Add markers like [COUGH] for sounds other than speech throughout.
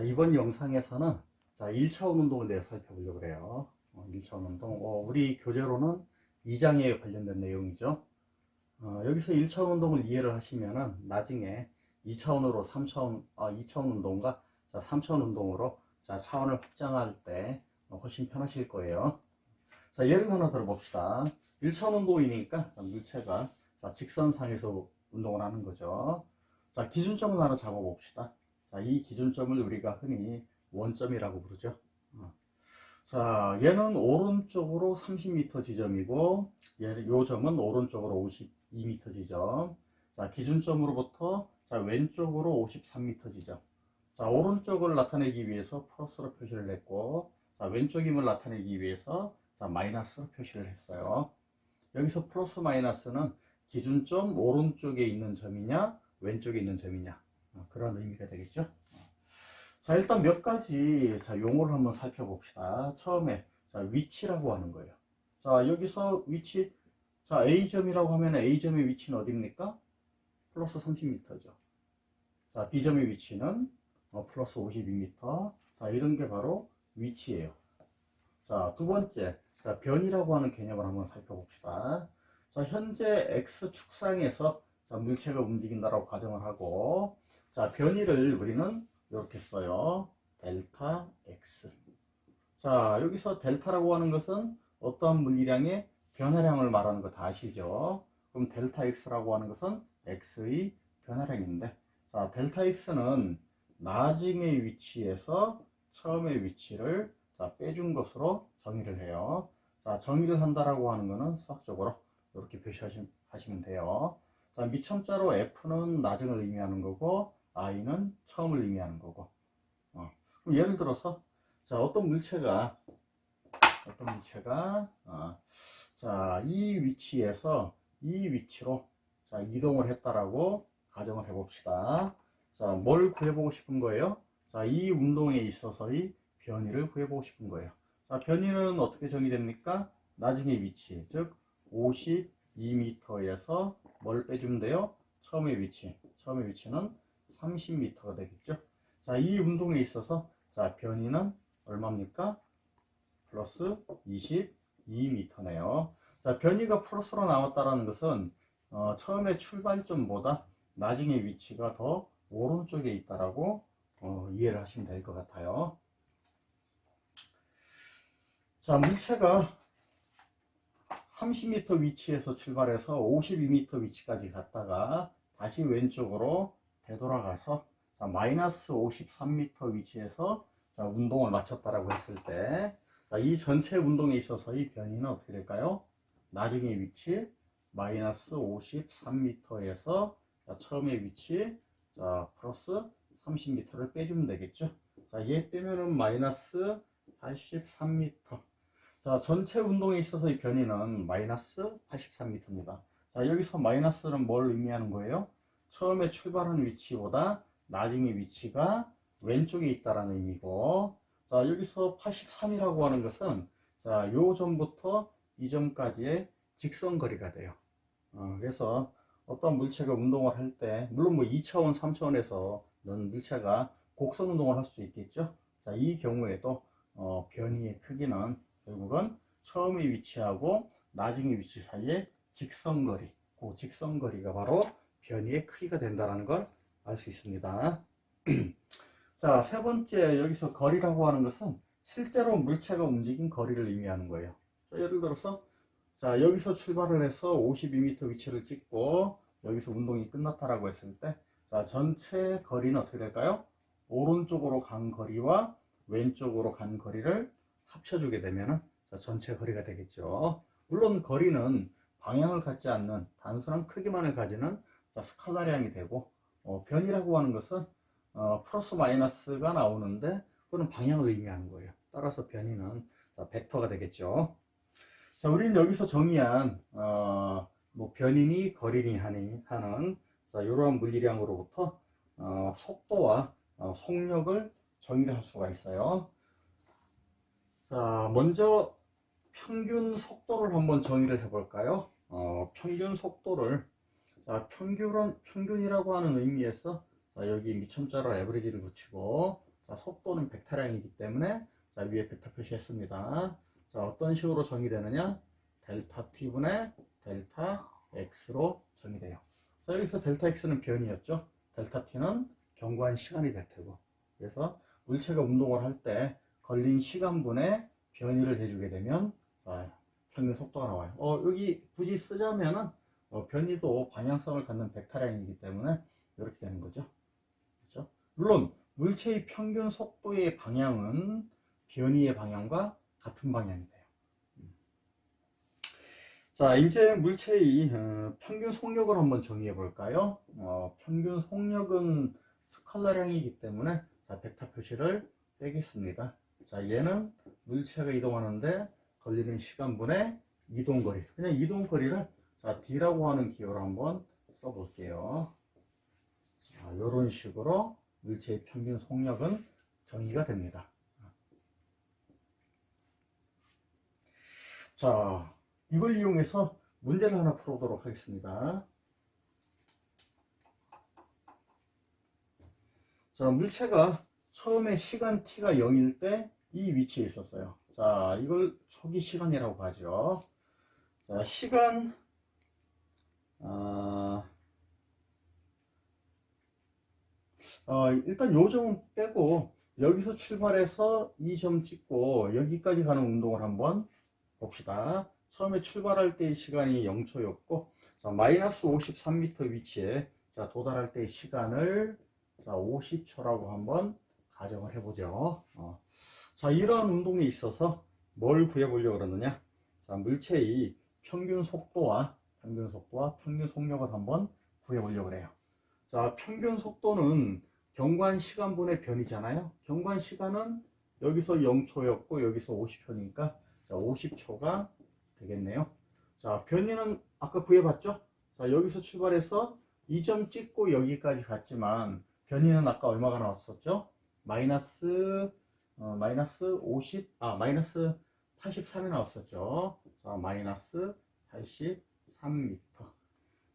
자, 이번 영상에서는 자, 1차원 운동에 대해서 살펴보려고 그래요. 어, 1차원 운동. 어, 우리 교재로는 2장에 관련된 내용이죠. 어, 여기서 1차원 운동을 이해를 하시면은 나중에 2차원으로 3차원, 아, 2차원 운동과 자, 3차원 운동으로 자, 차원을 확장할 때 훨씬 편하실 거예요. 자, 예를 하나 들어봅시다. 1차원 운동이니까 자, 물체가 자, 직선상에서 운동을 하는 거죠. 자, 기준점을 하나 잡아봅시다. 자, 이 기준점을 우리가 흔히 원점이라고 부르죠. 어. 자, 얘는 오른쪽으로 30m 지점이고, 얘, 요 점은 오른쪽으로 52m 지점. 자, 기준점으로부터 자, 왼쪽으로 53m 지점. 자, 오른쪽을 나타내기 위해서 플러스로 표시를 했고, 자, 왼쪽 힘을 나타내기 위해서 자, 마이너스로 표시를 했어요. 여기서 플러스 마이너스는 기준점 오른쪽에 있는 점이냐, 왼쪽에 있는 점이냐. 어, 그런 의미가 되겠죠. 어. 자, 일단 몇 가지 자, 용어를 한번 살펴봅시다. 처음에 자, 위치라고 하는 거예요. 자, 여기서 위치 자, A점이라고 하면 A점의 위치는 어디입니까? 플러스 30m죠. 자, B점의 위치는 어, 플러스 52m. 자, 이런 게 바로 위치예요. 자, 두 번째. 자, 변이라고 하는 개념을 한번 살펴봅시다. 자, 현재 X축상에서 자, 물체가 움직인다라고 가정을 하고, 자, 변이를 우리는 이렇게 써요. 델타 X. 자, 여기서 델타라고 하는 것은 어떠한 물리량의 변화량을 말하는 거 다 아시죠? 그럼 델타 X라고 하는 것은 X의 변화량인데, 자, 델타 X는 나중의 위치에서 처음의 위치를 자, 빼준 것으로 정의를 해요. 자, 정의를 한다라고 하는 것은 수학적으로 이렇게 표시하시면 돼요. 자, 미첨자로 F는 나중을 의미하는 거고, I는 처음을 의미하는 거고. 어. 그럼 예를 들어서, 자, 어떤 물체가, 어떤 물체가, 어, 자, 이 위치에서 이 위치로, 자, 이동을 했다라고 가정을 해봅시다. 자, 뭘 구해보고 싶은 거예요? 자, 이 운동에 있어서의 변이를 구해보고 싶은 거예요. 자, 변이는 어떻게 정의됩니까? 나중의 위치, 즉, 52m에서 뭘 빼주면 돼요? 처음의 위치. 처음의 위치는 30m가 되겠죠. 자, 이 운동에 있어서, 자, 변이는 얼마입니까? 플러스 22m네요. 자, 변이가 플러스로 나왔다는 것은, 어, 처음에 출발점보다 나중의 위치가 더 오른쪽에 있다라고 어, 이해를 하시면 될 것 같아요. 자, 물체가 30m 위치에서 출발해서 52m 위치까지 갔다가 다시 왼쪽으로 되돌아가서 자, 마이너스 53m 위치에서 자, 운동을 마쳤다라고 했을 때, 자, 이 전체 운동에 있어서 이 변이는 어떻게 될까요? 나중에 위치 마이너스 53m에서 처음의 위치 자, 플러스 30m를 빼주면 되겠죠. 자, 얘 빼면은 마이너스 83m. 자, 전체 운동에 있어서 이 변이는 마이너스 83m입니다. 자, 여기서 마이너스는 뭘 의미하는 거예요? 처음에 출발한 위치보다 나중에 위치가 왼쪽에 있다라는 의미고, 자, 여기서 83이라고 하는 것은, 자, 요 점부터 이 점까지의 직선 거리가 돼요. 어, 그래서 어떤 물체가 운동을 할 때, 물론 뭐 2차원, 3차원에서는 물체가 곡선 운동을 할 수 있겠죠. 자, 이 경우에도 어, 변이의 크기는 결국은 처음에 위치하고 나중에 위치 사이의 직선거리, 그 직선거리가 바로 변이의 크기가 된다는 걸 알 수 있습니다. [CLEARS THROAT] 자, 세 번째 여기서 거리라고 하는 것은 실제로 물체가 움직인 거리를 의미하는 거예요. 자, 예를 들어서 자, 여기서 출발을 해서 52m 위치를 찍고 여기서 운동이 끝났다라고 했을 때 자, 전체 거리는 어떻게 될까요? 오른쪽으로 간 거리와 왼쪽으로 간 거리를 합쳐주게 되면 전체 거리가 되겠죠. 물론 거리는 방향을 갖지 않는 단순한 크기만을 가지는 자, 스칼라량이 되고 어, 변이라고 하는 것은 어, 플러스 마이너스가 나오는데 그거는 방향을 의미하는 거예요. 따라서 변이는 자, 벡터가 되겠죠. 자, 우리는 여기서 정의한 어, 뭐 변이니 거리니 하니 하는 자, 이러한 물리량으로부터 어, 속도와 어, 속력을 정의를 할 수가 있어요. 자, 먼저 평균 속도를 한번 정의를 해볼까요? 어, 평균 속도를 자, 평균은 평균이라고 하는 의미에서 자, 여기 미첨자로 에버리지를 붙이고 자, 자, 속도는 벡터량이기 때문에 자, 위에 벡터 표시했습니다. 자, 어떤 식으로 정의되느냐? 델타 t분의 델타 x로 정의돼요. 자, 여기서 델타 x는 변이였죠. 델타 t는 경과한 시간이 될 테고. 그래서 물체가 운동을 할 때 걸린 시간분의 변이를 해주게 되면 자, 평균 속도가 나와요. 어, 여기 굳이 쓰자면은 어, 변이도 방향성을 갖는 벡터량이기 때문에 이렇게 되는 거죠. 그렇죠? 물론 물체의 평균 속도의 방향은 변이의 방향과 같은 방향이 돼요. 음. 자, 이제 물체의 어, 평균 속력을 한번 정의해 볼까요? 어, 평균 속력은 스칼라량이기 때문에 자, 벡터 표시를 빼겠습니다. 자, 얘는 물체가 이동하는데 걸리는 시간분의 이동거리. 그냥 이동거리를 자, D라고 하는 기호로 한번 써볼게요. 자, 이런 식으로 물체의 평균 속력은 정의가 됩니다. 자, 이걸 이용해서 문제를 하나 풀어보도록 하겠습니다. 자, 물체가 처음에 시간 t가 0일 때 이 위치에 있었어요. 자, 이걸 초기 시간이라고 하죠. 자, 시간, 아, 어, 일단 요 점은 빼고 여기서 출발해서 이 점 찍고 여기까지 가는 운동을 한번 봅시다. 처음에 출발할 때의 시간이 0초였고 자, 마이너스 53m 위치에 자, 도달할 때의 시간을 자, 50초라고 한번 가정을 해보죠. 어. 자, 이러한 운동에 있어서 뭘 구해보려고 그러느냐? 자, 물체의 평균 속도와 평균 속도와 평균 속력을 한번 구해 보려고 그래요. 자, 평균 속도는 경관 시간분의 변이잖아요. 경관 시간은 여기서 0초였고 여기서 50초니까 자, 50초가 되겠네요. 자, 변이는 아까 구해봤죠? 자, 여기서 출발해서 이 점 찍고 여기까지 갔지만 변이는 아까 얼마가 나왔었죠? 마이너스 어, 마이너스 50, 아 마이너스 83이 나왔었죠. 자, 마이너스 83m.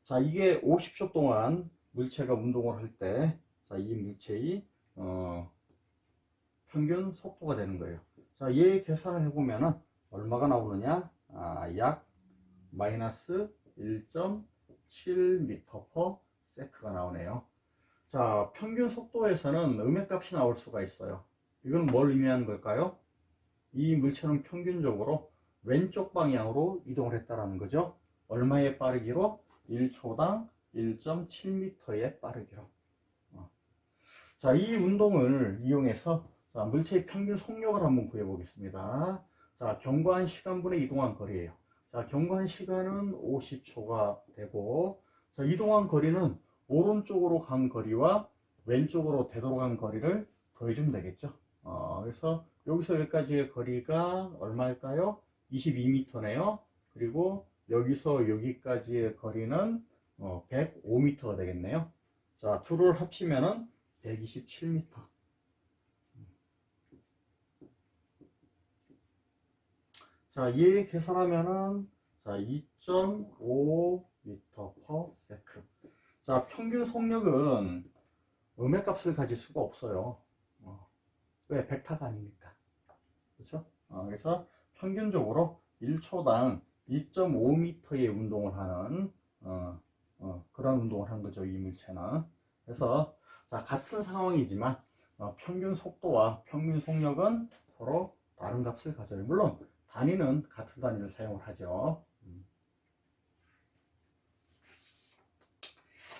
자, 이게 50초 동안 물체가 운동을 할 때, 자, 이 물체의 어, 평균 속도가 되는 거예요. 자, 얘 계산을 해보면은 얼마가 나오느냐? 아, 약 마이너스 1.7m per s가 나오네요. 자, 평균 속도에서는 음역값이 나올 수가 있어요. 이건 뭘 의미하는 걸까요? 이 물체는 평균적으로 왼쪽 방향으로 이동을 했다라는 거죠. 얼마의 빠르기로? 1초당 1.7m의 빠르기로. 어. 자, 이 운동을 이용해서 자, 물체의 평균 속력을 한번 구해 보겠습니다. 자, 경과한 시간분의 이동한 거리예요. 자, 경과한 시간은 50초가 되고, 자, 이동한 거리는 오른쪽으로 간 거리와 왼쪽으로 되돌아간 거리를 더해주면 되겠죠. 어, 그래서 여기서 여기까지의 거리가 얼마일까요? 22m네요. 그리고 여기서 여기까지의 거리는 어, 105m가 되겠네요. 자, 둘을 합치면은 127m. 자, 얘 계산하면은 자, 2.5m per sec. 자, 평균 속력은 음의 값을 가질 수가 없어요. 어, 왜? 벡터가 아니니까. 그렇죠? 어, 그래서 평균적으로 1초당 2.5m의 운동을 하는 어, 어, 그런 운동을 한 거죠. 이 물체는. 그래서 자, 같은 상황이지만 어, 평균 속도와 평균 속력은 서로 다른 값을 가져요. 물론 단위는 같은 단위를 사용을 하죠. 음.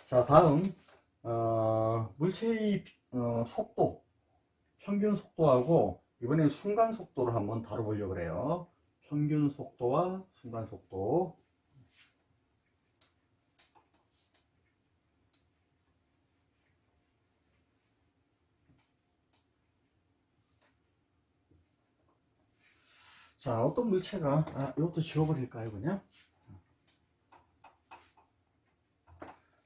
자, 다음 어, 물체의 어, 속도, 평균 속도하고 이번엔 순간 속도를 한번 다뤄보려고 그래요. 평균 속도와 순간 속도. 자, 어떤 물체가, 아, 이것도 지워버릴까요, 그냥?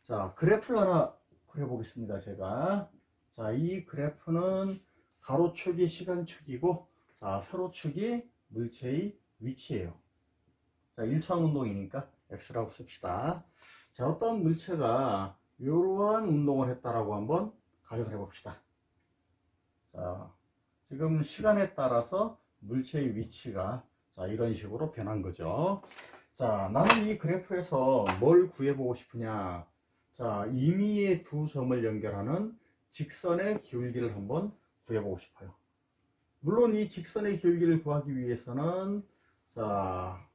자, 그래프를 하나 그려보겠습니다, 제가. 자, 이 그래프는 가로축이 시간축이고, 자, 세로축이 물체의 위치예요. 자, 1차원 운동이니까 X라고 씁시다. 자, 어떤 물체가 이러한 운동을 했다라고 한번 가정을 해봅시다. 자, 지금 시간에 따라서 물체의 위치가 자, 이런 식으로 변한 거죠. 자, 나는 이 그래프에서 뭘 구해보고 싶으냐. 자, 임의의 두 점을 연결하는 직선의 기울기를 한번 구해보고 싶어요. 물론 이 직선의 기울기를 구하기 위해서는 자,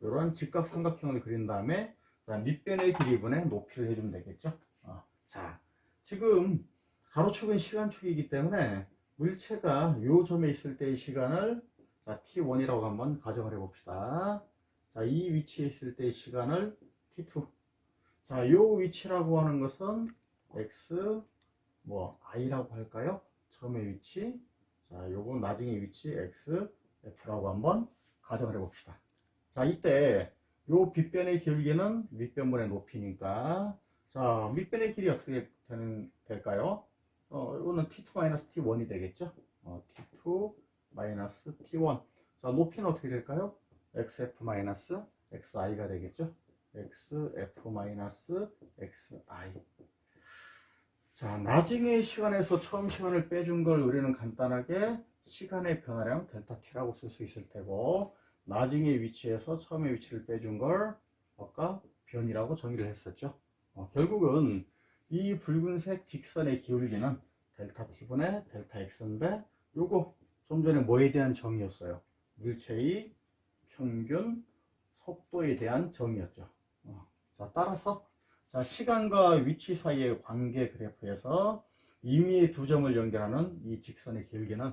이런 직각 삼각형을 그린 다음에 자, 밑변의 길이분의 높이를 해주면 되겠죠. 어, 자, 지금 가로축은 시간축이기 때문에 물체가 요 점에 있을 때의 시간을 자, t1이라고 한번 가정을 해봅시다. 자, 이 위치에 있을 때의 시간을 t2. 자, 요 위치라고 하는 것은 x 뭐 i라고 할까요? 처음의 위치. 자, 요거 나중에 위치 x f라고 한번 가정을 해봅시다. 자, 이때 요 빗변의 기울기는 윗변분의 높이니까 자, 밑변의 길이 어떻게 되는, 될까요? 어, 이거는 t2-t1이 되겠죠? 어, t2-t1. 자, 높이는 어떻게 될까요? xf-xi가 되겠죠? xf-xi. 자, 나중에 시간에서 처음 시간을 빼준 걸 우리는 간단하게 시간의 변화량 델타 t라고 쓸 수 있을 테고, 나중에 위치에서 처음에 위치를 빼준 걸 아까 변이라고 정의를 했었죠. 어, 결국은 이 붉은색 직선의 기울기는 델타 t분의 델타 x인데 요거 좀 전에 뭐에 대한 정의였어요? 물체의 평균 속도에 대한 정의였죠. 어, 자 따라서 자, 시간과 위치 사이의 관계 그래프에서 임의의 두 점을 연결하는 이 직선의 기울기는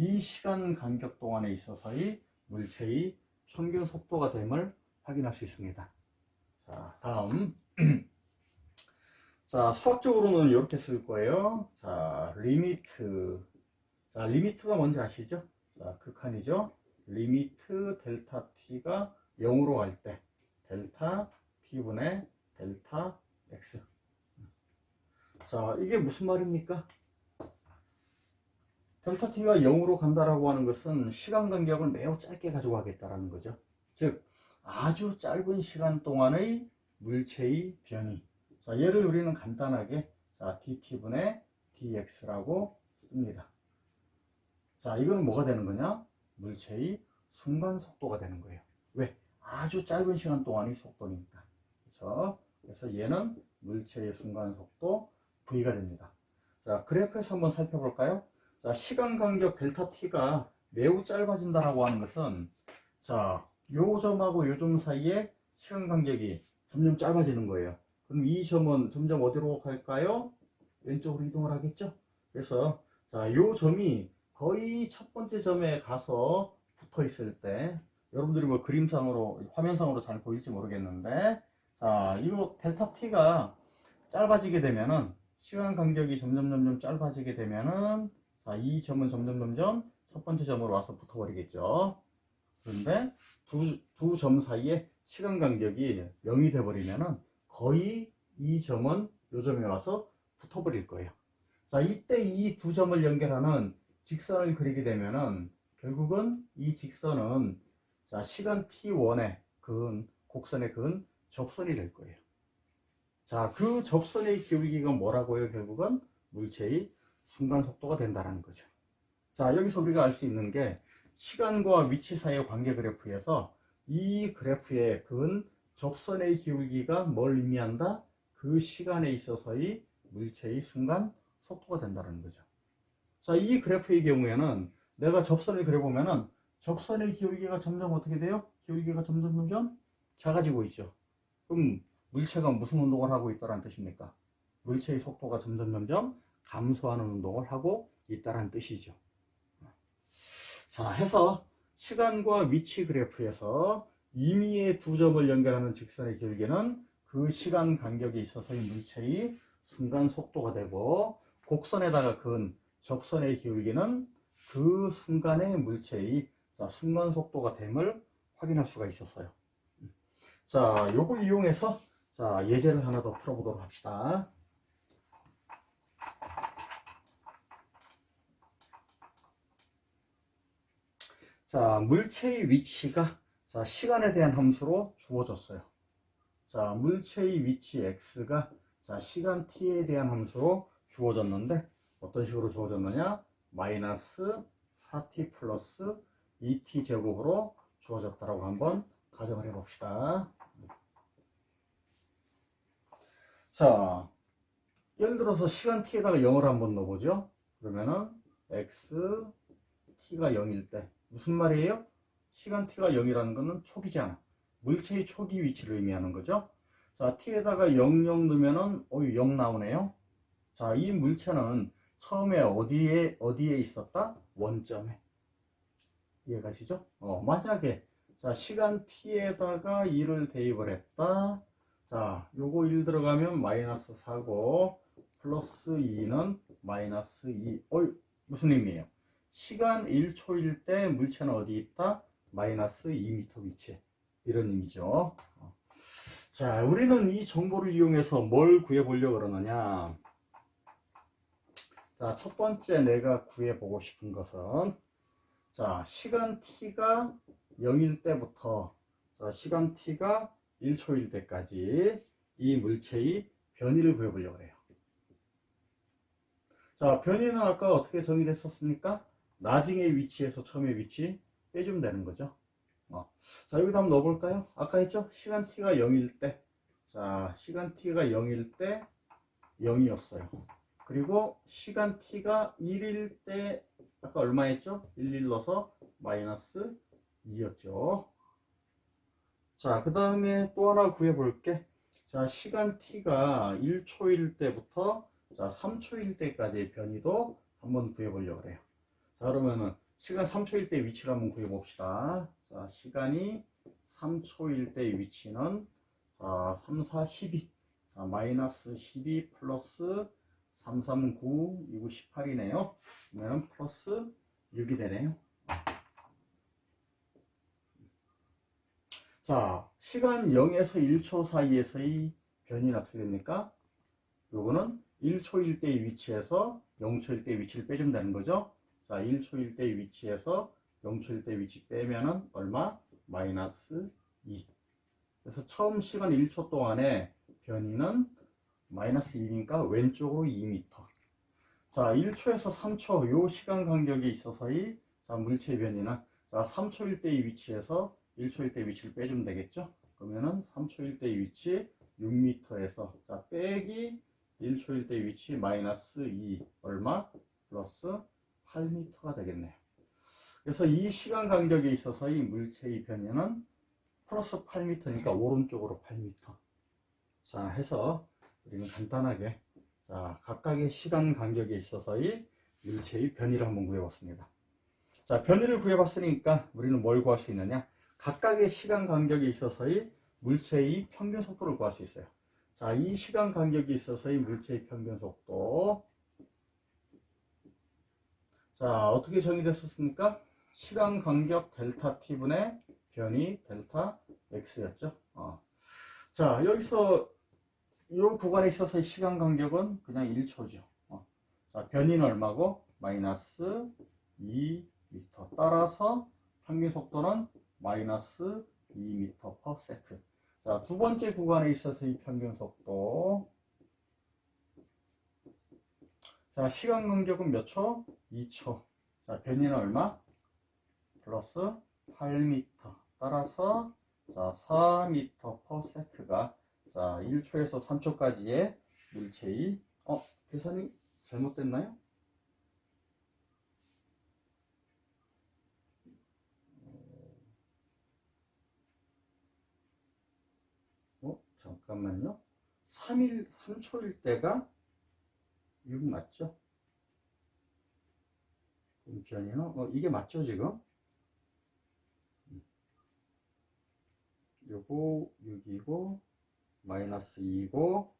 이 시간 간격 동안에 있어서의 물체의 평균 속도가 됨을 확인할 수 있습니다. 자, 다음. [CLEARS THROAT] 자, 수학적으로는 이렇게 쓸 거예요. 자, 리미트. 자, 리미트가 뭔지 아시죠? 자, 극한이죠? 리미트 델타 t가 0으로 갈 때, 델타 t분의 델타 x. 자, 이게 무슨 말입니까? 델타 t가 0으로 간다라고 하는 것은 시간 간격을 매우 짧게 가지고 가겠다라는 거죠. 즉, 아주 짧은 시간 동안의 물체의 변이. 자, 얘를 우리는 간단하게 자, dt분의 dx라고 씁니다. 자, 이건 뭐가 되는 거냐? 물체의 순간 속도가 되는 거예요. 왜? 아주 짧은 시간 동안의 속도니까. 그렇죠? 그래서 얘는 물체의 순간 속도 v가 됩니다. 자, 그래프에서 한번 살펴볼까요? 자, 시간 간격 델타 t가 매우 짧아진다라고 하는 것은 자, 요 점하고 요 점 사이에 시간 간격이 점점 짧아지는 거예요. 그럼 이 점은 점점 어디로 갈까요? 왼쪽으로 이동을 하겠죠? 그래서 자, 요 점이 거의 첫 번째 점에 가서 붙어 있을 때 여러분들이 뭐 그림상으로 화면상으로 잘 보일지 모르겠는데 자, 이거 델타 t가 짧아지게 되면은 시간 간격이 점점 점점 짧아지게 되면은 자, 이 점은 점점 점점 첫 번째 점으로 와서 붙어버리겠죠. 그런데 두, 두 점 사이에 시간 간격이 0이 돼버리면은 거의 이 점은 요 점에 와서 붙어버릴 거예요. 자, 이때 이 두 점을 연결하는 직선을 그리게 되면은 결국은 이 직선은 자, 시간 t1의 근, 곡선의 근, 접선이 될 거예요. 자, 그 접선의 기울기가 뭐라고요? 결국은 물체의 순간 속도가 된다는 거죠. 자, 여기서 우리가 알 수 있는 게 시간과 위치 사이의 관계 그래프에서 이 그래프의 근 접선의 기울기가 뭘 의미한다? 그 시간에 있어서의 물체의 순간 속도가 된다는 거죠. 자, 이 그래프의 경우에는 내가 접선을 그려보면은 접선의 기울기가 점점 어떻게 돼요? 기울기가 점점 점점 작아지고 있죠. 그럼 물체가 무슨 운동을 하고 있다는 뜻입니까? 물체의 속도가 점점 점점 감소하는 운동을 하고 있다는 뜻이죠. 자, 해서 시간과 위치 그래프에서 임의의 두 점을 연결하는 직선의 기울기는 그 시간 간격에 있어서의 물체의 순간 속도가 되고 곡선에다가 근 접선의 기울기는 그 순간의 물체의 자, 순간 속도가 됨을 확인할 수가 있었어요. 자, 요걸 이용해서 자, 예제를 하나 더 풀어보도록 합시다. 자, 물체의 위치가 자, 시간에 대한 함수로 주어졌어요. 자, 물체의 위치 x가 자, 시간 t에 대한 함수로 주어졌는데 어떤 식으로 주어졌느냐? 마이너스 4t 플러스 2t 제곱으로 주어졌다라고 한번 가정을 해 봅시다. 자, 예를 들어서 시간 t에다가 0을 한번 넣어보죠. 그러면은 x t가 0일 때 무슨 말이에요? 시간 t가 0이라는 것은 초기잖아. 물체의 초기 위치를 의미하는 거죠. 자, t에다가 0, 0 넣으면은 어, 0 나오네요. 자, 이 물체는 처음에 어디에 어디에 있었다? 원점에. 이해가시죠? 어, 만약에 자, 시간 t에다가 2를 대입을 했다. 자, 요거 1 들어가면 마이너스 4고 플러스 2는 마이너스 2. 어이, 무슨 의미예요? 시간 1초일 때 물체는 어디 있다? 마이너스 2m 위치에. 이런 의미죠. 어. 자, 우리는 이 정보를 이용해서 뭘 구해보려고 그러느냐. 자, 첫 번째 내가 구해보고 싶은 것은 자, 시간 t가 0일 때부터 자, 시간 t가 1초일 때까지 이 물체의 변이를 구해보려고 해요. 자, 변이는 아까 어떻게 정의됐었습니까? 나중에 위치에서 처음에 위치 빼주면 되는 거죠. 어. 자, 여기다 한번 넣어볼까요? 아까 했죠? 시간 t가 0일 때. 자, 시간 t가 0일 때 0이었어요. 그리고 시간 t가 1일 때 아까 얼마 했죠? 1, 1 넣어서 마이너스 2였죠. 자, 그 다음에 또 하나 구해볼게. 자, 시간 t가 1초일 때부터 자, 3초일 때까지의 변이도 한번 구해보려고 그래요. 자, 그러면은 시간 3초일 때 위치를 한번 구해봅시다. 자, 시간이 3초일 때 위치는 자, 3, 4, 12. 자, 마이너스 12 플러스 3, 3, 9, 2, 9, 18이네요. 그러면 플러스 6이 되네요. 자, 시간 0에서 1초 사이에서의 어떻게 됩니까? 요거는 1초일 때의 위치에서 0초일 때의 위치를 되는 거죠. 자, 1초일 때의 위치에서 0초일 때의 위치 빼면은 얼마? 마이너스 2. 그래서 처음 시간 1초 동안에 변이는 마이너스 2니까 왼쪽으로 2m. 자, 1초에서 3초 요 시간 간격에 있어서의 자, 물체 변이는 자, 3초일 때의 위치에서 1초일 때의 위치를 빼주면 되겠죠? 그러면은 3초일 때의 위치 6m에서 자, 빼기 1초일 때의 위치 마이너스 2 얼마? 플러스 8m가 되겠네요. 그래서 이 시간 간격에 있어서의 물체의 변이는 플러스 8m니까 오른쪽으로 8m. 자, 해서 우리는 간단하게 자, 각각의 시간 간격에 있어서의 물체의 변이를 한번 구해봤습니다. 자, 변이를 구해봤으니까 우리는 뭘 구할 수 있느냐? 각각의 시간 간격에 있어서의 물체의 평균 속도를 구할 수 있어요. 자, 이 시간 간격에 있어서의 물체의 평균 속도. 자, 어떻게 정의됐었습니까? 시간 간격 델타 t분의 변이 델타 x였죠. 어. 자, 여기서 이 구간에 있어서의 시간 간격은 그냥 1초죠. 어. 자, 변이는 얼마고? 마이너스 2m. 따라서 평균 속도는 마이너스 2m per second. 자, 두 번째 구간에 있어서의 평균 속도. 자, 시간 간격은 몇 초? 2초. 자, 변이는 얼마? 플러스 8m. 따라서 자, 4m per second가 자, 1초에서 3초까지의 물체의 어, 계산이 잘못됐나요? 어, 잠깐만요. 3일, 3초일 때가 6 맞죠? 변이는, 어, 이게 맞죠, 지금? 요거 6이고, 마이너스 2고,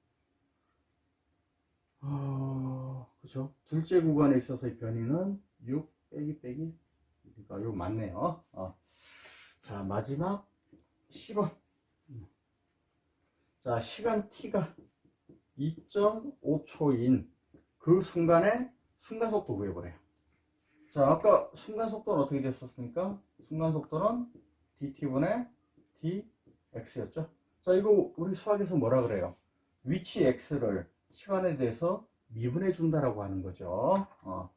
아, 그죠? 둘째 구간에 있어서의 변이는 6 빼기 빼기. 그러니까 요 맞네요. 어. 자, 마지막 10번. 자, 시간 t가 2.5초인 그 순간에 순간 속도 구해보래요. 자, 아까 순간 속도는 어떻게 됐었습니까? 순간 속도는 dt분의 dx였죠. 자, 이거 우리 수학에서 뭐라 그래요? 위치 x를 시간에 대해서 미분해 준다라고 하는 거죠. 어.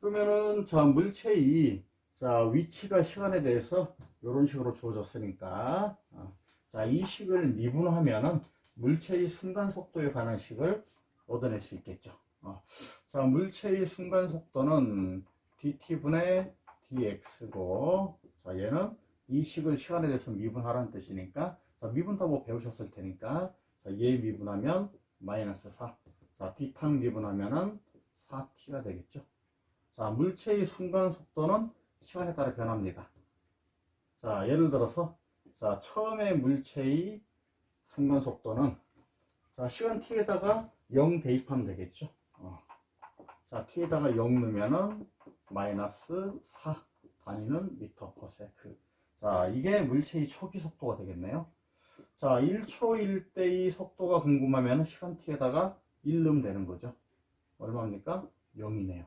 그러면은 자 물체의 자 위치가 시간에 대해서 이런 식으로 주어졌으니까 어, 자 이 식을 미분하면은 물체의 순간 속도에 관한 식을 얻어낼 수 있겠죠. 어, 자 물체의 순간 속도는 dt분의 dx고 자 얘는 이 식을 시간에 대해서 미분하라는 뜻이니까 자 미분타고 배우셨을 테니까 자얘 미분하면 마이너스 4. 자 d탕 미분하면은 4t가 되겠죠. 자, 물체의 순간 속도는 시간에 따라 변합니다. 자, 예를 들어서, 자, 처음에 물체의 순간 속도는, 자, 시간 t에다가 0 대입하면 되겠죠. 어. 자, t에다가 0 넣으면은 마이너스 4 단위는 미터 퍼 세크. 자, 이게 물체의 초기 속도가 되겠네요. 자, 1초일 때의 속도가 궁금하면 시간 t에다가 1 넣으면 되는 거죠. 얼마입니까? 0이네요.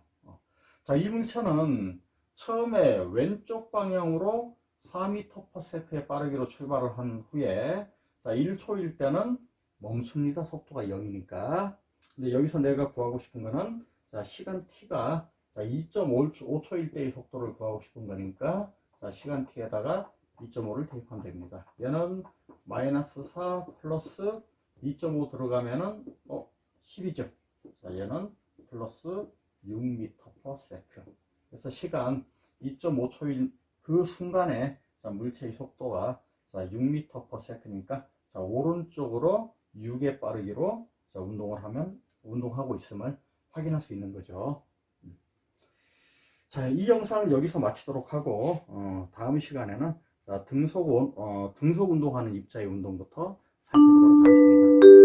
자, 이 물체는 처음에 왼쪽 방향으로 4m/s의 빠르기로 출발을 한 후에 자, 1초일 때는 멈춥니다. 속도가 0이니까. 근데 여기서 내가 구하고 싶은 거는 자, 시간 t가 자, 2.5초일 때의 속도를 구하고 싶은 거니까 자, 시간 t에다가 2.5를 대입하면 됩니다. 얘는 마이너스 4 플러스 2.5 들어가면은 어, 10이죠. 자, 얘는 플러스 6m per second. 그래서 시간 2.5초일 그 순간에 자, 물체의 속도가 자, 6m per second이니까 자, 오른쪽으로 6의 빠르기로 자, 운동을 하면 운동하고 있음을 확인할 수 있는 거죠. 음. 자, 이 영상을 여기서 마치도록 하고 어, 다음 시간에는 자, 등속 온- 어, 등속 운동하는 입자의 운동부터 살펴보도록 하겠습니다.